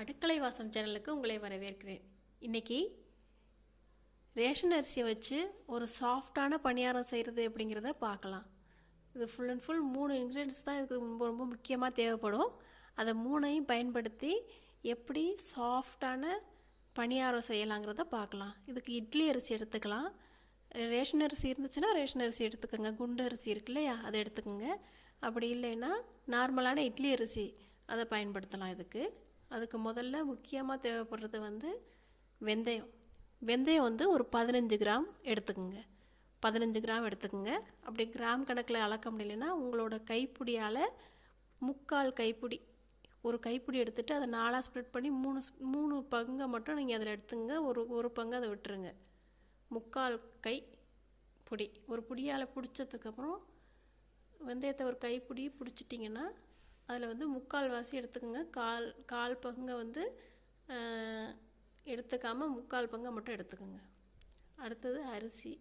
அடுக்களை வாசம் சேனலுக்கு உங்களை வரவேற்கிறேன். இன்றைக்கி ரேஷன் அரிசியை வச்சு ஒரு சாஃப்டான பணியாரம் செய்கிறது அப்படிங்கிறத பார்க்கலாம். இது ஃபுல் அண்ட் ஃபுல் மூணு இன்க்ரீடியன்ஸ் தான் இதுக்கு ரொம்ப ரொம்ப முக்கியமாக தேவைப்படும். அதை மூணையும் பயன்படுத்தி எப்படி சாஃப்டான பணியாரம் செய்யலாங்கிறத பார்க்கலாம். இதுக்கு இட்லி அரிசி எடுத்துக்கலாம். ரேஷன் அரிசி இருந்துச்சுன்னா ரேஷன் அரிசி எடுத்துக்கோங்க. குண்டு அரிசி இருக்கு இல்லையா அதை எடுத்துக்கோங்க. அப்படி இல்லைன்னா நார்மலான இட்லி அரிசி அதை பயன்படுத்தலாம் இதுக்கு. அதுக்கு முதல்ல முக்கியமாக தேவைப்படுறது வந்து வெந்தயம். வெந்தயம் வந்து ஒரு பதினஞ்சு கிராம் எடுத்துக்கோங்க. பதினஞ்சு கிராம் எடுத்துக்கோங்க. அப்படி கிராம் கணக்கில் அளக்க முடியலன்னா உங்களோட கைப்பிடியால் முக்கால் கைப்பிடி ஒரு கைப்பிடி எடுத்துகிட்டு அதை நாலாக ஸ்ப்ளிட் பண்ணி மூணு மூணு பங்கை மட்டும் நீங்கள் அதில் எடுத்துங்க. ஒரு ஒரு பங்கு அதை விட்டுருங்க. முக்கால் கை பொடி ஒரு பிடியால் பிடிச்சதுக்கப்புறம் வெந்தயத்தை ஒரு கைப்பிடி பிடிச்சிட்டிங்கன்னா அதில் வந்து முக்கால்வாசி எடுத்துக்கோங்க. கால் கால் பங்கை வந்து எடுத்துக்காமல் முக்கால் பங்கை மட்டும் எடுத்துக்கோங்க. அடுத்தது அரிசி.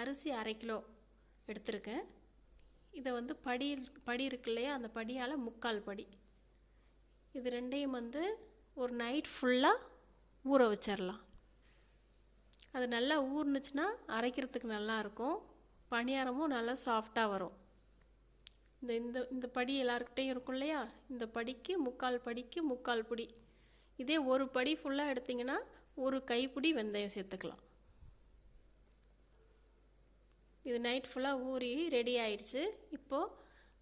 அரிசி அரை கிலோ எடுத்திருக்கேன். இதை வந்து படி படி இருக்கு இல்லையா? அந்த படியால் முக்கால் படி. இது ரெண்டையும் வந்து ஒரு நைட் ஃபுல்லாக ஊற வச்சிடலாம் அது நல்லா ஊறுனுச்சுன்னா அரைக்கிறதுக்கு நல்லா இருக்கும். பணியாரமும் நல்லா சாஃப்டாக வரும். இந்த இந்த இந்த படி எல்லாருக்கிட்டையும் இருக்கும் இல்லையா? இந்த படிக்கு முக்கால் படிக்கு முக்கால் பிடி. இதே ஒரு படி ஃபுல்லாக எடுத்திங்கன்னா ஒரு கைப்பிடி வெந்தயம் சேர்த்துக்கலாம். இது நைட் ஃபுல்லாக ஊறி ரெடி ஆயிடுச்சு. இப்போது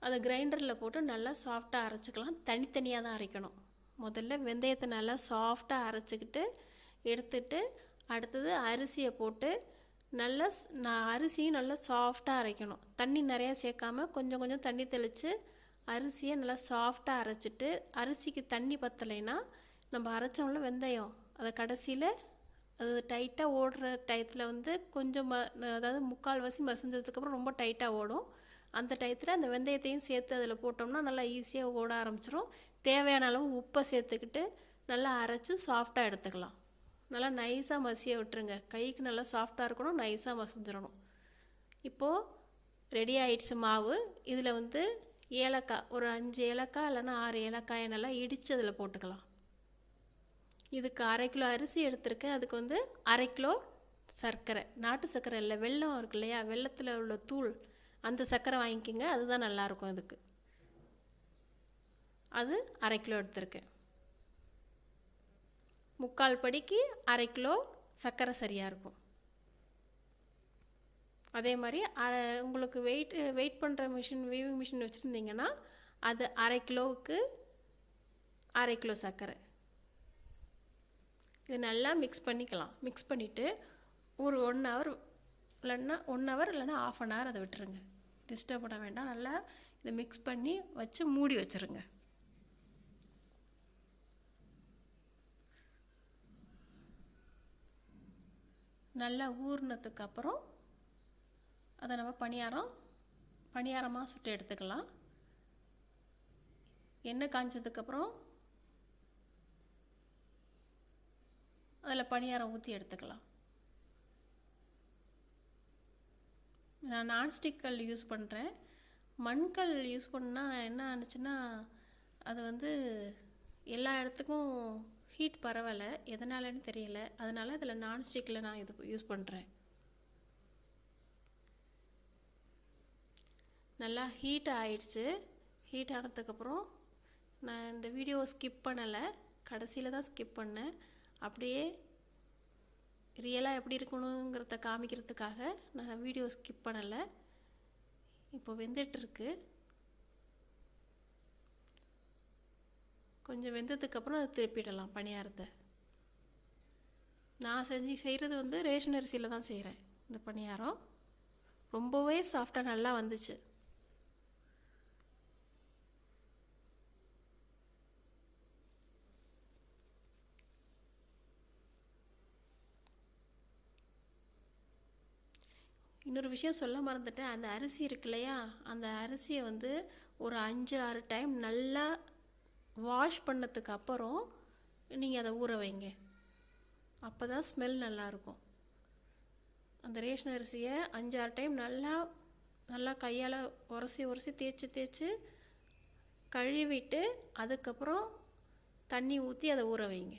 அதை கிரைண்டரில் போட்டு நல்லா சாஃப்டாக அரைச்சிக்கலாம். தனித்தனியாக தான் அரைக்கணும். முதல்ல வெந்தயத்தை நல்லா சாஃப்டாக அரைச்சிக்கிட்டு எடுத்துட்டு அடுத்தது அரிசியை போட்டு நல்லா நான் அரிசியும் நல்லா சாஃப்டாக அரைக்கணும். தண்ணி நிறையா சேர்க்காம கொஞ்சம் கொஞ்சம் தண்ணி தெளித்து அரிசியை நல்லா சாஃப்டாக அரைச்சிட்டு அரிசிக்கு தண்ணி பத்தலைன்னா நம்ம அரைச்சோம்ல வெந்தயம். அதை கடைசியில் அது டைட்டாக ஓடுற டயத்தில் வந்து கொஞ்சம் ம அதாவது முக்கால்வாசி மசிஞ்சதுக்கப்புறம் ரொம்ப டைட்டாக ஓடும். அந்த டயத்தில் அந்த வெந்தயத்தையும் சேர்த்து அதில் போட்டோம்னா நல்லா ஈஸியாக ஓட ஆரம்பிச்சிரும். தேவையான அளவு உப்பை சேர்த்துக்கிட்டு நல்லா அரைச்சி சாஃப்டாக எடுத்துக்கலாம். நல்லா நைஸாக மசிய விட்டுருங்க. கைக்கு நல்லா சாஃப்டாக இருக்கணும் நைஸாக மசிஞ்சிடணும். இப்போது ரெடி ஆயிடுச்சு மாவு. இதில் வந்து ஏலக்காய் ஒரு அஞ்சு ஏலக்காய் இல்லைன்னா ஆறு ஏலக்காயை நல்லா இடித்து அதில் போட்டுக்கலாம். இதுக்கு அரை கிலோ அரிசி எடுத்திருக்கேன். அதுக்கு வந்து அரை கிலோ சர்க்கரை. நாட்டு சர்க்கரை இல்லை வெல்லம் இருக்கு இல்லையா? வெல்லத்தில் உள்ள தூள் அந்த சர்க்கரை வாங்கிக்கோங்க. அதுதான் நல்லாயிருக்கும் இதுக்கு. அது அரை கிலோ எடுத்திருக்கேன். முக்கால் படிக்கு அரை கிலோ சர்க்கரை சரியாக இருக்கும். அதே மாதிரி அரை உங்களுக்கு வெயிட் வெயிட் பண்ணுற மிஷின் வீவிங் மிஷின் வச்சுருந்தீங்கன்னா அது அரை கிலோவுக்கு அரை கிலோ சர்க்கரை இது நல்லா மிக்ஸ் பண்ணிக்கலாம். மிக்ஸ் பண்ணிவிட்டு ஒரு ஒன் ஹவர் இல்லைன்னா ஒன் ஹவர் இல்லைன்னா ஆஃப் அன் ஹவர் அதை விட்டுருங்க. டிஸ்டர்ப் பண்ண வேண்டாம். நல்லா இதை மிக்ஸ் பண்ணி வச்சு மூடி வச்சுருங்க. நல்லா ஊறினதுக்கு அப்புறம் அதை நம்ம பணியாரம் பணியாரமாக சுட்டு எடுத்துக்கலாம். எண்ணெய் காஞ்சதுக்கப்புறம் அதில் பணியாரம் ஊற்றி எடுத்துக்கலாம். நான் நான்ஸ்டிக் கல் யூஸ் பண்ணுறேன் மண்கல் யூஸ் பண்ணால் என்ன ஆனிச்சுன்னா அது வந்து எல்லா இடத்துக்கும் ஹீட் பரவலை. எதனாலன்னு தெரியல. அதனால் இதில் நான்ஸ்டிக்கில் நான் இது யூஸ் பண்ணுறேன் நல்லா ஹீட் ஆயிடுச்சு. ஹீட் ஆனதுக்கப்புறம் நான் இந்த வீடியோவை ஸ்கிப் பண்ணலை. கடைசியில் தான் ஸ்கிப் பண்ணேன். அப்படியே ரியலாக எப்படி இருக்கணுங்கிறத காமிக்கிறதுக்காக நான் வீடியோ ஸ்கிப் பண்ணலை. இப்போ வெந்துட்டுருக்கு. கொஞ்சம் வெந்ததுக்கப்புறம் அதை திருப்பிடலாம் பணியாரத்தை. நான் செஞ்சு செய்கிறது வந்து ரேஷன் அரிசியில் தான் செய்கிறேன் இந்த பணியாரம். ரொம்பவே சாஃப்டாக நல்லா வந்துச்சு. இன்னொரு விஷயம் சொல்ல மறந்துட்டேன். அந்த அரிசி இருக்கு இல்லையா? அந்த அரிசியை வந்து ஒரு அஞ்சு ஆறு டைம் நல்லா வாஷ் பண்ணதுக்கு அப்புறம் நீங்கள் அதை ஊற வைங்க. அப்போ தான் ஸ்மெல் நல்லாயிருக்கும் அந்த ரேஷன் அரிசியை அஞ்சாறு டைம் நல்லா நல்லா கையால் உரசி உரசி தேய்ச்சி தேய்ச்சி கழுவிட்டு அதுக்கப்புறம் தண்ணி ஊற்றி அதை ஊற வைங்க.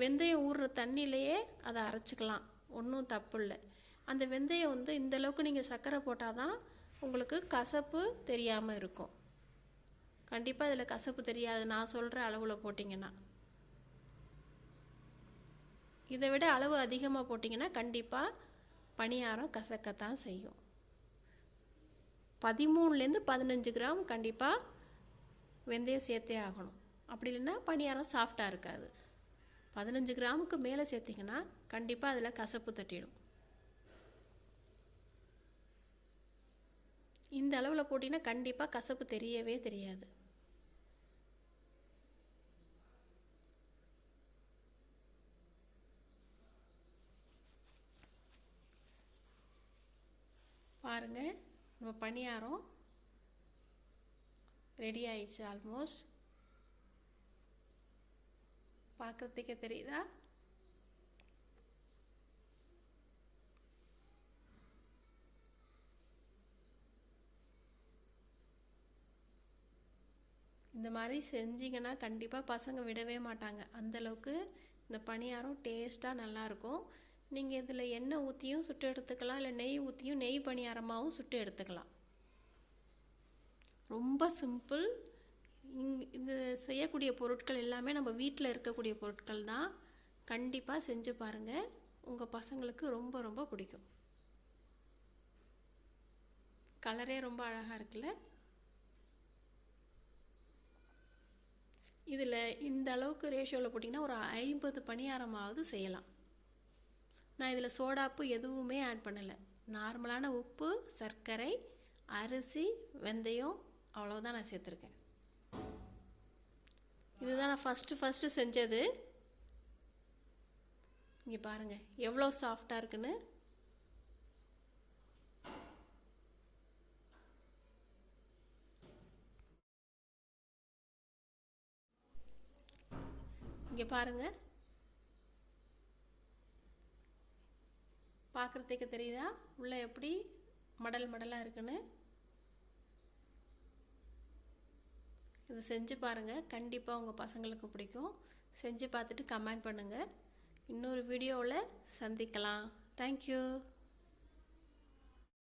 வெந்தயம் ஊறுற தண்ணியிலையே அதை அரைச்சிக்கலாம். ஒன்றும் தப்பு இல்லை. அந்த வெந்தயம் வந்து இந்த அளவுக்கு நீங்கள் சர்க்கரை போட்டால் தான் உங்களுக்கு கசப்பு தெரியாமல் இருக்கும். கண்டிப்பாக இதில் கசப்பு தெரியாது. நான் சொல்கிற அளவில் போட்டிங்கன்னா. இதை விட அளவு அதிகமாக போட்டிங்கன்னா கண்டிப்பாக பணியாரம் கசக்கத்தான் செய்யும். பதிமூணுலேருந்து பதினஞ்சு கிராம் கண்டிப்பாக வெந்தயம் சேர்த்தே ஆகணும். அப்படி இல்லைன்னா பணியாரம் சாஃப்டாக இருக்காது. பதினஞ்சு கிராமுக்கு மேலே சேர்த்திங்கன்னா கண்டிப்பாக அதில் கசப்பு தட்டிடும். இந்த அளவில் போட்டிங்கன்னா கண்டிப்பாக கசப்பு தெரியவே தெரியாது. பாருங்கள் நம்ம பணியாரம் ரெடி ஆயிடுச்சு ஆல்மோஸ்ட் பார்க்குறதுக்கே தெரியுதா? இந்த மாதிரி செஞ்சிங்கன்னா கண்டிப்பாக பசங்க விடவே மாட்டாங்க. அந்தளவுக்கு இந்த பணியாரம் டேஸ்ட்டாக நல்லாயிருக்கும் நீங்கள் இதில் எண்ணெய் ஊற்றியும் சுட்டு எடுத்துக்கலாம். இல்லை நெய் ஊற்றியும் நெய் பணியாரமாகவும் சுட்டு எடுத்துக்கலாம். ரொம்ப சிம்பிள் இங் இந்த செய்யக்கூடிய பொருட்கள் எல்லாமே நம்ம வீட்டில் இருக்கக்கூடிய பொருட்கள் தான். கண்டிப்பாக செஞ்சு பாருங்கள் உங்கள் பசங்களுக்கு ரொம்ப ரொம்ப பிடிக்கும். கலரே ரொம்ப அழகாக இருக்குல்ல? இதில் இந்த அளவுக்கு ரேஷியோவில் போட்டிங்கன்னா ஒரு ஐம்பது பணியாரமாவது செய்யலாம். நான் இதில் சோடாப்பு எதுவுமே ஆட் பண்ணலை. நார்மலான உப்பு சர்க்கரை அரிசி வெந்தயம் அவ்வளோதான் நான் சேர்த்துருக்கேன். இதுதான் நான் ஃபஸ்ட்டு ஃபஸ்ட்டு செஞ்சது. இங்கே பாருங்கள் எவ்வளோ சாஃப்டாக இருக்குன்னு. இங்கே பாருங்கள் பார்க்குறதுக்கு தெரியுதா? உள்ளே எப்படி மடல் மடலாக இருக்குன்னு? இது செஞ்சு பாருங்கள் கண்டிப்பாக உங்கள் பசங்களுக்கு பிடிக்கும். செஞ்சு பார்த்துட்டு கமெண்ட் பண்ணுங்கள் இன்னொரு வீடியோவில் சந்திக்கலாம். தேங்க்யூ